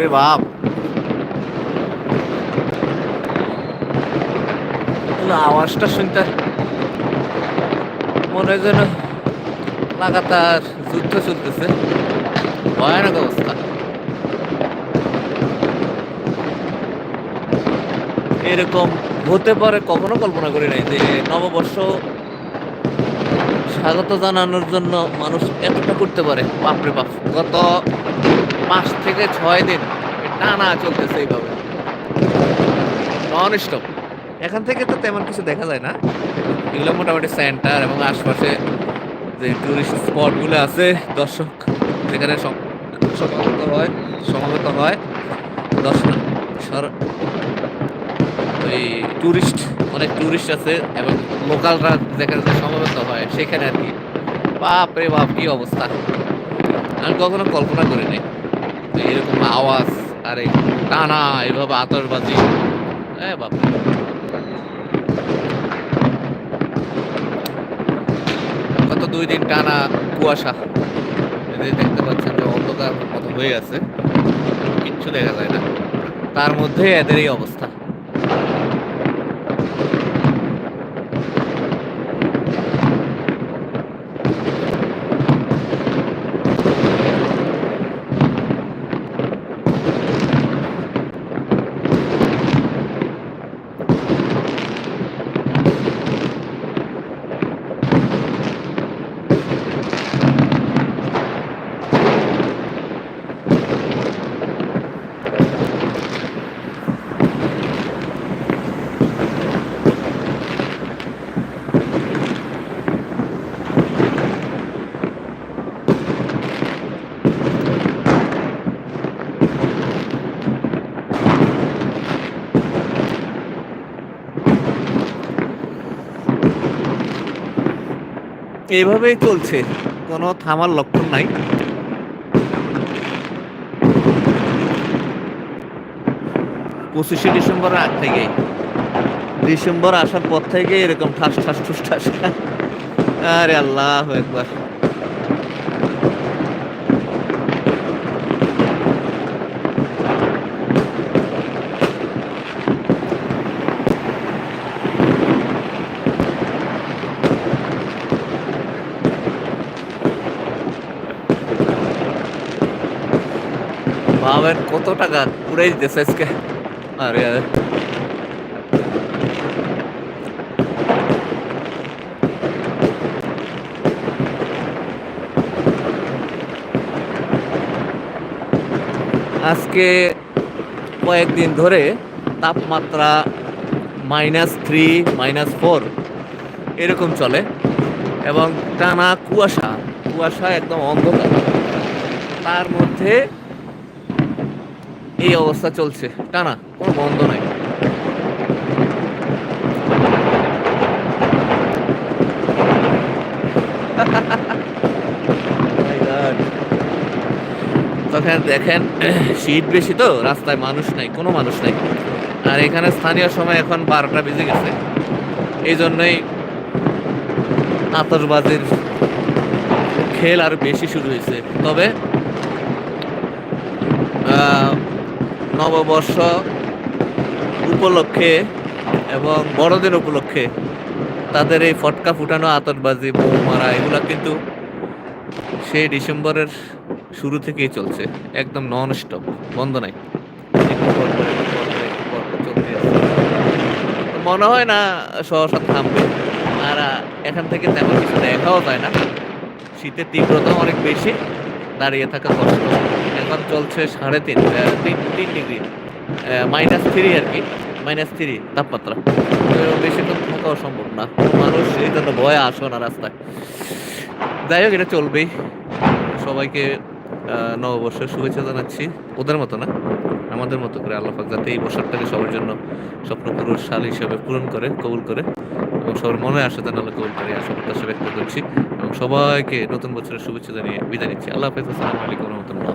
রে বাপ। আওয়াজটা শুনতে মনে হয় যেন লাগাতার যুদ্ধ চলতেছে। ভয়ানক অবস্থা। এরকম হতে পারে, কখনো কল্পনা করি নাই যে নববর্ষ স্বাগত জানানোর জন্য মানুষ এতটা করতে পারে। বাপরে বাপ, গত পাঁচ থেকে ছয় দিন টানা চলতেছে এইভাবে। নন এখান থেকে তো তেমন কিছু দেখা যায় না। এগুলো মোটামুটি সেন্টার এবং আশপাশে যে টুরিস্ট স্পটগুলো আছে, দর্শক যেখানে সম- সমাগত হয় সমাগত হয়। দর্শক ওই টুরিস্ট অনেক টুরিস্ট আছে এবং লোকালরা যেখানে যে সমবেত হয়, সেখানে আর কি। বাপ রে বাপ, কি অবস্থা। আমি কখনো কল্পনা করিনি। যে এরকম আওয়াজ, আরে টানা, এভাবে আতশবাজি। এ বাবা। গত দুই দিন টানা কুয়াশা। এদের দেখতে পাচ্ছেন যে অন্ধকার মতো হয়ে আছে কিচ্ছু দেখা যায় না। তার মধ্যে এদের এই অবস্থা। এইভাবেই চলছে। কোনো থামার লক্ষণ নাই। পঁচিশে ডিসেম্বরের আগ থেকে ডিসেম্বর আসার পর থেকে এরকম ঠাস ঠাস, ঠুস, ঠাস। আরে আল্লাহ একবার ভাবেন কত টাকা উড়াই দিতেছে আজকে। আরে আরে আজকে কয়েকদিন ধরে তাপমাত্রা মাইনাস থ্রি, মাইনাস ফোর এরকম চলে এবং টানা কুয়াশা কুয়াশা একদম অন্ধকার। তার মধ্যে এই অবস্থা চলছে। টানা, কোনো বন্ধ নাই। তখন দেখেন, শীত বেশি তো, রাস্তায় মানুষ নাই, কোনো মানুষ নাই। আর এখানে স্থানীয় সময় এখন বারোটা বেজে গেছে। এই জন্যই আতশবাজির খেল আর বেশি শুরু হয়েছে। তবে নববর্ষ উপলক্ষে এবং বড়দিন উপলক্ষে তাদের এই ফটকা ফুটানো, আতশবাজি বোম মারা এগুলো কিন্তু সেই ডিসেম্বরের শুরু থেকেই চলছে। একদম নন স্টপ বন্ধ নাই। মনে হয় না, সহসা থামবে। আর এখান থেকে তেমন কিছু দেখাও যায় না। শীতের তীব্রতা অনেক বেশি, দাঁড়িয়ে থাকা কষ্ট। এখন চলছে সাড়ে তিন তিন তিন ডিগ্রি মাইনাস থ্রি আর কি মাইনাস থ্রি তাপমাত্রা। তো বেশিক্ষণ থাকাও সম্ভব না। মানুষ এই জন্য ভয়ে আসো না রাস্তায়। যাই হোক, এটা চলবেই। সবাইকে নববর্ষের শুভেচ্ছা জানাচ্ছি। ওদের মতো না? আমাদের মতো করে আল্লাহ পাক যাতে এই বছরটাকে সবার জন্য স্বপ্ন পুরুষ সাল হিসাবে পূরণ করে কবুল করে এবং সবার মনে আসে যেন আল্লাহ কবুল করে আশা প্রত্যাশা ব্যক্ত করছি এবং সবাইকে নতুন বছরের শুভেচ্ছা জানিয়ে বিদায় নিচ্ছি। আল্লাহ হাফেজ, আসসালামু আলাইকুম রহমতুল্লাহ।